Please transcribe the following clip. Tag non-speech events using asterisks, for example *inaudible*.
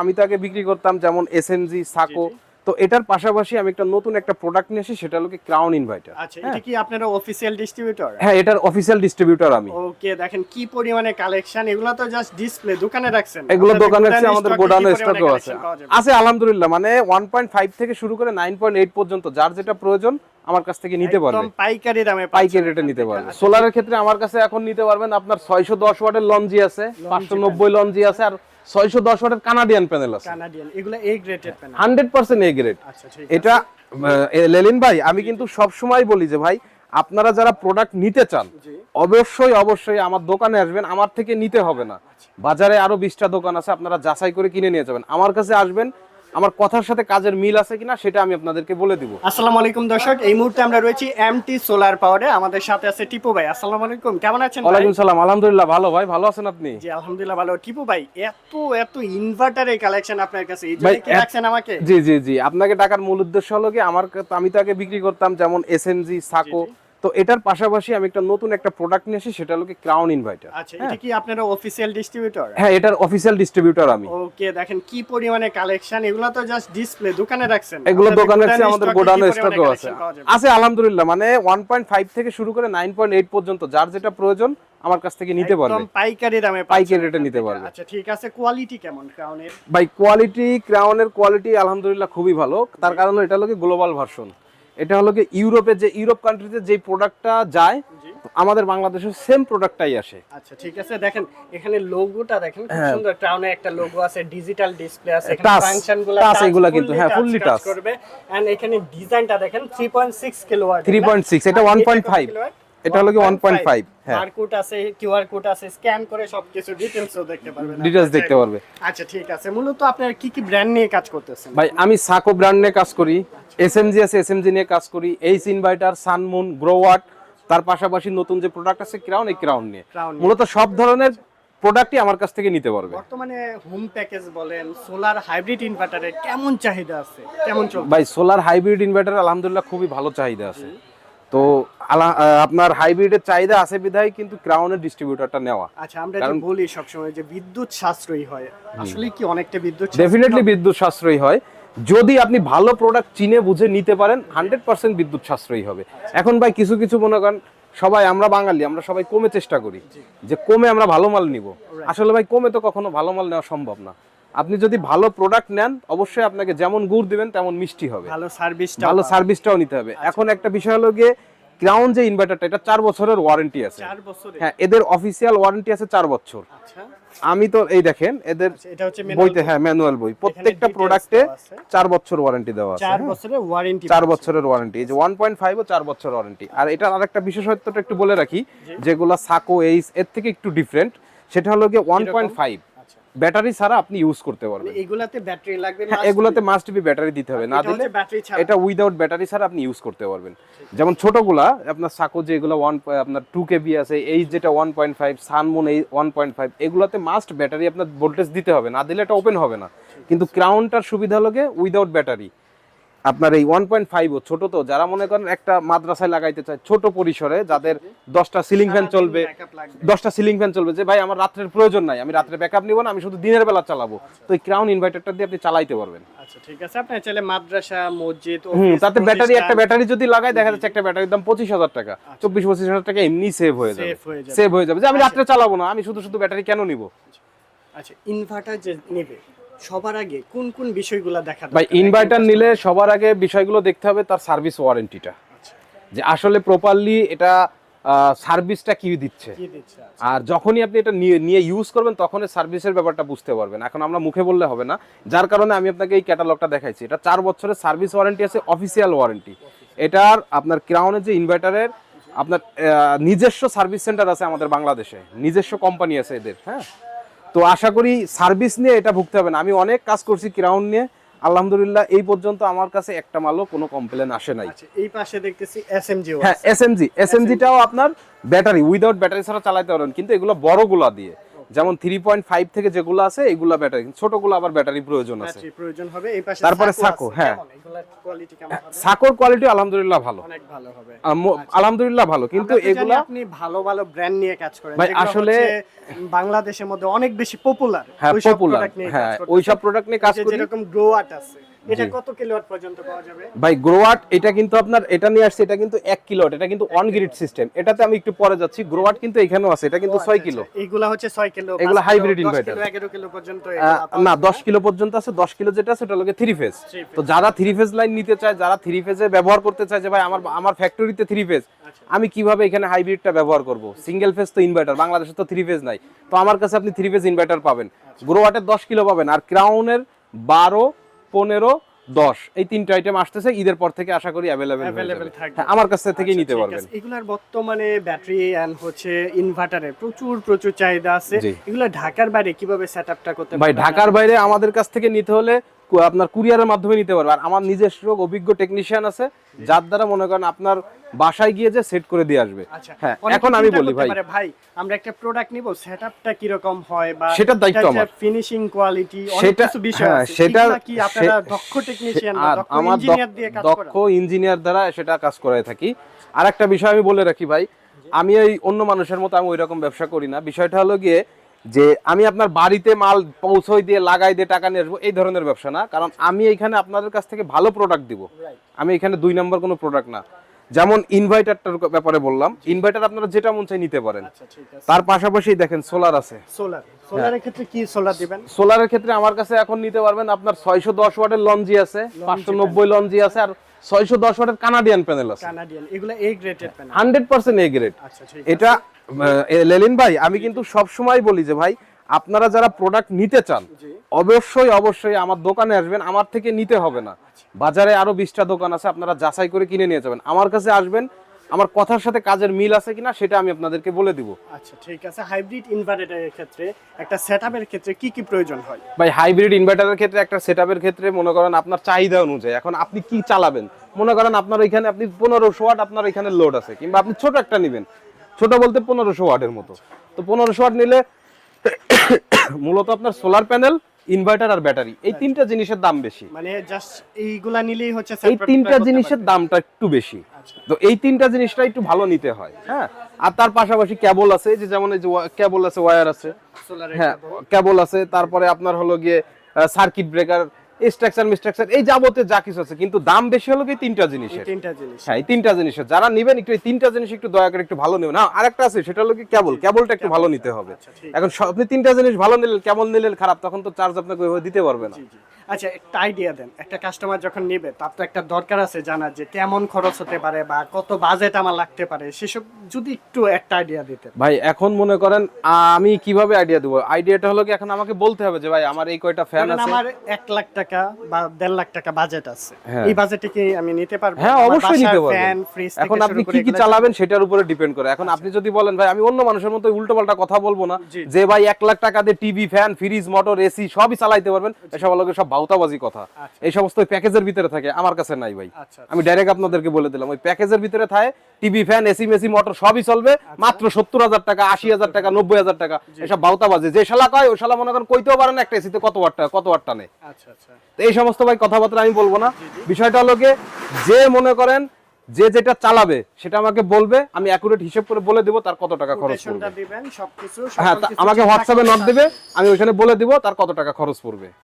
আমি তো আগে বিক্রি করতাম যেমন এসএমজি সাকো জি, জি। তো এটার পাশাপাশি আমি একটা নতুন একটা প্রোডাক্ট নিয়ে এসেছি সেটা হলো কি ক্রাউন ইনভার্টার আচ্ছা এটা কি আপনারা অফিসিয়াল ডিস্ট্রিবিউটর হ্যাঁ এটার অফিসিয়াল ডিস্ট্রিবিউটর আমি। ওকে দেখেন কি পরিমাণে কালেকশন এগুলো তো জাস্ট ডিসপ্লে দোকানে রাখছেন। এগুলো দোকানে আছে গোডাউনে আমাদের গোডাউনে স্টকও আছে? আছে আলহামদুলিল্লাহ মানে 1.5 থেকে শুরু করে 9.8 পর্যন্ত যার যেটা প্রয়োজন আমার কাছ থেকে নিতে পারবে। একদম পাইকারি দামে পাইকারি রেটে নিতে পারবে। সোলারের ক্ষেত্রে আমার কাছে এখন নিতে পারবেন আপনার 610 ওয়াটের লঞ্জি আছে 590 লঞ্জি আছে আর 610 ওয়াটের কানাডিয়ান প্যানেল আছে। কানাডিয়ান এগুলো এ গ্রেডের প্যানেল 100% এ গ্রেড আচ্ছা এটা আহ, লেলিন ভাই আমি কিন্তু সব সময় বলি যে ভাই আপনারা যারা প্রোডাক্ট নিতে চান অবশ্যই অবশ্যই আমার দোকানে আসবেন আমার থেকে নিতে হবে না। বাজারে আরও বিশটা দোকান আছে আপনারা যাচাই করে কিনে নিয়ে যাবেন। আমার কাছে আসবেন আমার কথার সাথে কাজের মিল আছে কিনা সেটা আমি আপনাদেরকে বলে দিব। আসসালামু আলাইকুম দর্শক এই মুহূর্তে আমরা রয়েছি এমটি সোলার পাওয়ারে আমাদের সাথে আছে টিপু ভাই। আসসালামু আলাইকুম কেমন আছেন ওয়ালাইকুম সালাম আলহামদুলিল্লাহ ভালো ভাই ভালো আছেন আপনি? জি আলহামদুলিল্লাহ ভালো। টিপু ভাই এত এত ইনভার্টারের কালেকশন আপনার কাছে। এই জন্য কি রাখছেন আমাকে? জি জি জি। আপনাকে টাকার মূল উদ্দেশ্য হলো কি আমার আমি তো আগে বিক্রি করতাম যেমন এসএমজি সাকো তো এটার পাশাপাশি আমি একটা নতুন একটা প্রোডাক্ট নিয়ে এসেছি সেটা হলো কি ক্রাউন ইনভার্টার আচ্ছা এটা কি আপনারা অফিসিয়াল ডিস্ট্রিবিউটর হ্যাঁ এটার অফিসিয়াল ডিস্ট্রিবিউটর আমি। ওকে দেখেন কি পরিমাণে কালেকশন এগুলো তো জাস্ট ডিসপ্লে দোকানে রাখছেন। এগুলো দোকানে আছে আমাদের গোডাউনে স্টকও আছে? আছে আলহামদুলিল্লাহ মানে 1.5 থেকে শুরু করে 9.8 পর্যন্ত যার যেটা প্রয়োজন আমার কাছ থেকে নিতে পারবে। একদম পাইকারি দামে পাইকারি রেটে নিতে। পারবে। আচ্ছা ঠিক আছে কোয়ালিটি কেমন ক্রাউনের ভাই কোয়ালিটি ক্রাউনের কোয়ালিটি আলহামদুলিল্লাহ খুবই ভালো। তার কারণ এটা হলো গ্লোবাল ভার্সন এটা হলো কি ইউরোপে যে ইউরোপ কান্ট্রিতে যে প্রোডাক্টটা যায় আমাদের বাংলাদেশের সেম প্রোডাক্টটাই আসে। আচ্ছা ঠিক আছে। দেখেন এখানে লোগোটা দেখেন খুব হ্যাঁ। সুন্দর টাউনে একটা লোগো আছে ডিজিটাল ডিসপ্লে আছে এখানে ফাংশনগুলো টাচ এগুলো কিন্তু, হ্যাঁ, ফুললি টাচ করবে। এন্ড এখানে ডিজাইনটা দেখেন 3.6 কিলোওয়াট 3.6 এটা 1.5 এটা হলো কি 1.5 হ্যাঁ। বারকোড আছে কিউআর কোড আছে স্ক্যান করে সবকিছু ডিটেইলসও দেখতে পারবেন আপনারা। দেখতে পারবে। আচ্ছা ঠিক আছে। মূলত আপনারা কি কি ব্র্যান্ড নিয়ে কাজ করতেছেন? ভাই আমি সাকো ব্র্যান্ড নিয়ে কাজ করি এসএমজি আছে এসএমজি নিয়ে কাজ করি এইচ ইনভার্টার সানমুন গ্রোওয়াট তার পাশাপাশি নতুন যে প্রোডাক্ট আছে ক্রাউন এই ক্রাউন নিয়ে। মূলত সব ধরনের প্রোডাক্টই আমার কাছ থেকে নিতে পারবে। বর্তমানে হোম প্যাকেজ বলেন সোলার হাইব্রিড ইনভার্টারের কেমন চাহিদা আছে? কেমন চলছে? ভাই সোলার হাইব্রিড ইনভার্টার আলহামদুলিল্লাহ খুবই ভালো চাহিদা আছে। তো আপনার হাইব্রিডের চাহিদা আছে বিধায় কিন্তু ক্রাউনের ডিস্ট্রিবিউটরটা নেওয়া। আচ্ছা আমরা যে কারণ- বলি সবসময় যে বিদ্যুৎ সাশ্রয়ী হয় আসলে কি অনেকটা বিদ্যুৎ ডেফিনেটলি বিদ্যুৎ সাশ্রয়ী হয়। যদি আপনি ভালো প্রোডাক্ট চিনে বুঝে নিতে পারেন হান্ড্রেড পার্সেন্ট বিদ্যুৎ সাশ্রয়ী হবে। এখন ভাই কিছু কিছু মনে করেন সবাই আমরা বাঙালি আমরা সবাই কমে চেষ্টা করি যে কমে আমরা ভালো মাল নিব। আসলে ভাই কমে তো কখনো ভালো মাল নেওয়া সম্ভব না। আপনি যদি ভালো প্রোডাক্ট নেন অবশ্যই আপনাকে যেমন গুড় দিবেন তেমন মিষ্টি হবে। ভালো সার্ভিসটা ভালো সার্ভিসটাও নিতে হবে। এখন একটা বিষয় হলো গিয়ে ক্রাউন যে ইনভার্টারটা এটা চার বছরের ওয়ারেন্টি আছে। হ্যাঁ এদের অফিসিয়াল ওয়ারেন্টি আছে চার বছর। আচ্ছা। আমি তো এই দেখেন এদের আচ্ছা, বইতে হ্যাঁ ম্যানুয়াল বই। প্রত্যেকটা প্রোডাক্টে চার বছর ওয়ারেন্টি দেওয়া আছে চার হ্যাঁ? বছরের ওয়ারেন্টি চার বছরের ওয়ারেন্টি এই যে ওয়ান পয়েন্ট ফাইভ ও চার বছর ওয়ারেন্টি আর এটার আরেকটা বিশেষত্বটা একটু বলে রাখি যেগুলো সাকো এইস এর থেকে একটু ডিফারেন্ট সেটা হলো গিয়ে ওয়ান পয়েন্ট ফাইভ ব্যাটারি ছাড়া আপনি ইউজ করতে পারবেন। এগুলাতে ব্যাটারি লাগবে হ্যাঁ, এগুলোতে মাস্ট বি ব্যাটারি দিতে হবে। না দিলে এটা উইদাউট ব্যাটারি ছাড়া আপনি ইউজ করতে পারবেন। যেমন ছোটগুলা আপনার সাকো যেগুলো ওয়ান আপনার টু কেবি আছে এই যেটা ওয়ান পয়েন্ট ফাইভ সানমুন এই ওয়ান পয়েন্ট ফাইভ এগুলাতে মাস্ট ব্যাটারি আপনার ভোল্টেজ দিতে হবে। না দিলে এটা ওপেন হবে না। কিন্তু ক্রাউনটার সুবিধা হলো উইদাউট ব্যাটারি। আপনার এই ওয়ান পয়েন্ট ফাইভ ছোট তো যারা মনে করেন একটা মাদ্রাসায় লাগাইতে চায় ছোট পরিসরে যাদের দশটা সিলিং ফ্যান চলবে দশটা সিলিং ফ্যান চলবে যে ভাই আমার রাত্রের প্রয়োজন নাই আমি রাত্রে ব্যাকআপ নিব না আমি শুধু দিনের বেলা চালাবো। তো এই ক্রাউন ইনভার্টারটা দিয়ে আপনি চালাইতে পারবেন। আচ্ছা ঠিক আছে। আপনি চাইলে মাদ্রাসা মসজিদ তাতে ব্যাটারি একটা ব্যাটারি যদি দেখা যাচ্ছে একটা ব্যাটারির দাম পঁচিশ হাজার টাকা। চব্বিশ পঁচিশ হাজার টাকা এমনি সেভ হয়ে যাবে। হয়ে যাবে। সেভ হয়ে যাবে। যে আমি রাত্রে চালাবো না আমি শুধু শুধু ব্যাটারি কেন নিব? আচ্ছা। ইনভার্টার যে নেবে সবার আগে কোন কোন বিষয়গুলো দেখা ভাই ইনভার্টার নিলে সবার আগে। বিষয়গুলো দেখতে হবে তার সার্ভিস ওয়ারেন্টিটা আচ্ছা, যে আসলে প্রপারলি এটা সার্ভিসটা কি দিচ্ছে? আচ্ছা, আর যখনই আপনি এটা নিয়ে নিয়ে ইউজ করবেন তখন সার্ভিসের ব্যাপারটা বুঝতে পারবেন। এখন আমরা মুখে বললে হবে না। যার কারণে আমি আপনাকে এই ক্যাটালগটা দেখাইছি। এটা চার বছরের সার্ভিস ওয়ারেন্টি আছে অফিসিয়াল ওয়ারেন্টি এটার আপনার ক্রাউনের যে ইনভার্টারের আপনার নিজস্ব সার্ভিস সেন্টার আছে আমাদের বাংলাদেশে। নিজস্ব কোম্পানি আছে এদের হ্যাঁ? তো আশা করি সার্ভিস নিয়ে এটা ভুগতে হবে না। আমি অনেক কাজ করছি ক্রাউন নিয়ে। আলহামদুলিল্লাহ এই পর্যন্ত আমার কাছে একটা মালও কোনো কমপ্লেন আসে নাই। আচ্ছা এই পাশে দেখতেছি এসএমজি হ্যাঁ এসএমজি এসএমজিটাও আপনার ব্যাটারি উইদাউট ব্যাটারি ছাড়া চালাইতে পারবেন কিন্তু এগুলো বড়গুলা দিয়ে। যেমন থ্রি পয়েন্ট ফাইভ থেকে যেগুলো আছে এগুলা ব্যাটারি ছোটগুলো আবার ব্যাটারি প্রয়োজন আছে। প্রয়োজন হবে। এই পাশে তারপরে সাকো হ্যাঁ। সাকোর কোয়ালিটি আলহামদুলিল্লাহ ভালো। অনেক ভালো হবে। আলহামদুলিল্লাহ ভালো কিন্তু এগুলা আপনি ভালো ভালো ব্র্যান্ড নিয়ে কাজ করেন ভাই, আসলে- বাংলাদেশের মধ্যে অনেক বেশি পপুলার হ্যাঁ পপুলার হ্যাঁ ওইসব প্রোডাক্ট নিয়ে কাজ করি। যেরকম গ্রোয়াট আছে। এটা কত কিলোওয়াট পর্যন্ত পাওয়া যাবে? ভাই গ্রোয়াট এটা কিন্তু আপনার এটা নিয়ে আসছে এটা কিন্তু এক কিলোট এটা কিন্তু অন গ্রিড সিস্টেম এটাতে আমি একটু পরে যাচ্ছি গ্রোয়াট কিন্তু এখানেও আছে এটা কিন্তু ছয় কিলো। এইগুলা হচ্ছে 6 কিলো এগুলা কিলো, দশ inverter। কিলো 11 কিলো পর্যন্ত না যাবে। দশ কিলো পর্যন্ত আছে দশ কিলো যেটা আছে ওটা হলো থ্রি ফেজ তো যারা থ্রি ফেজ লাইন নিতে চায় যারা থ্রি ফেজে ব্যবহার করতে চায় যে ভাই আমার আমার ফ্যাক্টরিতে থ্রি ফেজ আচ্ছা। আমি কীভাবে এখানে হাইব্রিডটা ব্যবহার করব? সিঙ্গেল ফেজ তো ইনভার্টার বাংলাদেশে তো থ্রি ফেজ নাই। তো আমার কাছে আপনি থ্রি ফেজ ইনভার্টার পাবেন। আচ্ছা। গ্রোয়াটের দশ কিলো পাবেন আর ক্রাউনের বারো পনেরো দশ। এই তিনটা আইটেম আসতেছে ঈদের পর থেকে আশা করি অ্যাভেলেবেল অ্যাভেলেবেল থাকবে। হ্যাঁ আমার কাছ থেকেই আচ্ছা, নিতে পারবেন। এগুলার বর্তমানে ব্যাটারি এন্ড হচ্ছে ইনভার্টারে প্রচুর প্রচুর চাহিদা আছে। এগুলো ঢাকার বাইরে কীভাবে সেটআপটা করতে ভাই ঢাকার বাইরে আমাদের কাছ থেকে নিতে হলে আপনার কুরিয়ারের মাধ্যমে নিতে পারবে। আর আমার নিজস্ব অভিজ্ঞ টেকনিশিয়ান আছে যার দ্বারা মনে করেন আপনার বাসায় গিয়ে যে সেট করে দিয়ে আসবে। আচ্ছা হ্যাঁ এখন আমি বলি ভাই। ভাই আমরা একটা প্রোডাক্ট নিব সেটআপটা কি রকম হয় বা সেটার দায়িত্ব আমার। ফিনিশিং কোয়ালিটি অনেক সেটা কিছু বিষয় হ্যাঁ আছে। সেটা কি আপনারা দক্ষ টেকনিশিয়ান বা দক্ষ ইঞ্জিনিয়ার দিয়ে কাজ দক্ষ ইঞ্জিনিয়ার দ্বারা সেটা কাজ করে থাকি। আর একটা বিষয় আমি বলে রাখি ভাই আমি এই অন্য মানুষের মতো আমি ওই রকম ব্যবসা করি না। বিষয়টা হলো গিয়ে যে আমি আপনার বাড়িতে মাল পৌঁছই দিয়ে লাগাই দিয়ে টাকা নিয়ে আসব এই ধরনের ব্যবসা না। কারণ আমি এখানে আপনাদের কাছ থেকে ভালো প্রোডাক্ট দিব। আমি এখানে দুই নম্বর কোনো প্রোডাক্ট না। যেমন ইনভার্টারটার ব্যাপারে বললাম ইনভার্টার আপনারা যেটা মন চাই নিতে পারেন। আচ্ছা তার পাশাপাশি দেখেন সোলার আছে। সোলার সোলারের ক্ষেত্রে কি সোলার দিবেন? সোলারের ক্ষেত্রে আমার কাছে এখন নিতে পারবেন আপনার ছয়শো দশ ওয়াটের লঞ্জি আছে পাঁচশো নব্বই লঞ্জি আছে আর ছয়শো দশ ওয়াটের কানাডিয়ান প্যানেল আছে। কানাডিয়ান এগুলো A graded panel hundred percent A grade আচ্ছা এটা লেলিন ভাই আমি কিন্তু সব সময় বলি যে ভাই আপনারা যারা প্রোডাক্ট নিতে চান অবশ্যই অবশ্যই আমার দোকানে আসবেন আমার থেকে নিতে হবে না। বাজারে আরও বিশটা দোকান আছে আপনারা যাচাই করে কিনে নিয়ে যাবেন। আমার কাছে আসবেন আমার কথার সাথে কাজের মিল আছে কিনা সেটা আমি আপনাদেরকে বলে দিব। আচ্ছা ঠিক আছে। হাইব্রিড ইনভার্টারের ক্ষেত্রে একটা সেটআপের ক্ষেত্রে কি কি প্রয়োজন হয়? ভাই হাইব্রিড ইনভার্টারের ক্ষেত্রে একটা সেটআপের ক্ষেত্রে মনে করেন আপনার চাহিদা অনুযায়ী এখন আপনি কি চালাবেন? মনে করেন আপনার ওইখানে আপনি পনেরোশো ওয়াট আপনার এখানে লোড আছে কিংবা আপনি ছোট একটা নেবেন। ছোট বলতে পনেরোশো ওয়াটের মতো। তো পনেরোশো ওয়াট নিলে *coughs* মূলত আপনার সোলার প্যানেল ইনভার্টার আর ব্যাটারি এই তিনটা জিনিসের দাম বেশি। মানে জাস্ট এইগুলা নিলেই হচ্ছে এই তিনটা জিনিসের দামটা একটু বেশি। আচ্ছা। তো এই তিনটা জিনিসটা একটু ভালো নিতে হয় হ্যাঁ? আর তার পাশাপাশি কেবল আছে যে যেমন এই যে কেবল আছে ওয়্যার আছে। হ্যাঁ কেবল আছে তারপরে আপনার হলো গিয়ে সার্কিট ব্রেকার স্ট্রাকচার মিস্ট্রাকচার এই যাবতীয় যা কিছু আছে। কিন্তু দাম বেশি হলো কি তিনটা জিনিসের? তিনটা জিনিস। হ্যাঁ এই তিনটা জিনিসের। যারা নিবেন একটু এই তিনটা জিনিস একটু দয়া করে একটু ভালো নেবেন। হ্যাঁ আরেকটা আছে সেটা হলো কি কেবল। কেবলটা একটু ভালো নিতে হবে। আচ্ছা, এখন আপনি তিনটা জিনিস ভালো নিলেন কেবল নিলেন খারাপ তখন তো চার্জ আপনাকে ওইভাবে দিতে পারবে না। আচ্ছা একটা আইডিয়া দেন। একটা কাস্টমার যখন নেবে তার তো একটা দরকার আছে জানার যে কেমন খরচ হতে পারে বা কত বাজেট আমার লাগতে পারে সেসব যদি একটু একটা আইডিয়া দিতেন। ভাই এখন মনে করেন আমি কীভাবে আইডিয়া দেবো? আইডিয়াটা হলো কি এখন আমাকে বলতে হবে যে ভাই আমার এই কয়টা ফ্যান আছে। আমার এক লাখ টাকা বা দেড় লাখ টাকা বাজেট আছে। হ্যাঁ। এই বাজেটে কি আমি নিতে পারব? হ্যাঁ অবশ্যই নিতে ফ্যান পারবেন ফ্রিজ এখন আপনি কি কি চালাবেন সেটার উপরে ডিপেন্ড করে। এখন আপনি যদি বলেন ভাই আমি অন্য মানুষের মতো উল্টো পাল্টা কথা বলব না যে ভাই এক লাখ টাকা দিয়ে TV fan fridge motor AC সবই চালাইতে পারবেন এসব লোকের সব ভাউতাবাজি কথা। আচ্ছা। এই সমস্ত প্যাকেজের ভিতরে থাকে আমার কাছে নাই ভাই। আচ্ছা আমি ডাইরেক্ট আপনাদেরকে বলে দিলাম ওই প্যাকেজের ভিতরে থাকে টিভি ফ্যান এসি মেসি মোটর সবই চলবে আচ্ছা। মাত্র সত্তর হাজার টাকা আশি হাজার টাকা নব্বই হাজার টাকা এসব ভাউতাবাজি যে শালা কয় ওই শালা মনে করেন কইতেও পারেন একটা এসিতে কত ওয়াট টাকা কত ওয়াট টানে আচ্ছা আচ্ছা। তো এই সমস্ত ভাই কথাবার্তা আমি বলব না। বিষয়টা হলো যে মনে করেন যে যেটা চালাবে সেটা আমাকে বলবে আমি অ্যাকুরেট হিসেব করে বলে দেবো তার কত টাকা খরচ পড়বে। হ্যাঁ আমাকে হোয়াটসঅ্যাপে নট দিবে আমি ওইখানে বলে দিব তার কত টাকা খরচ পড়বে।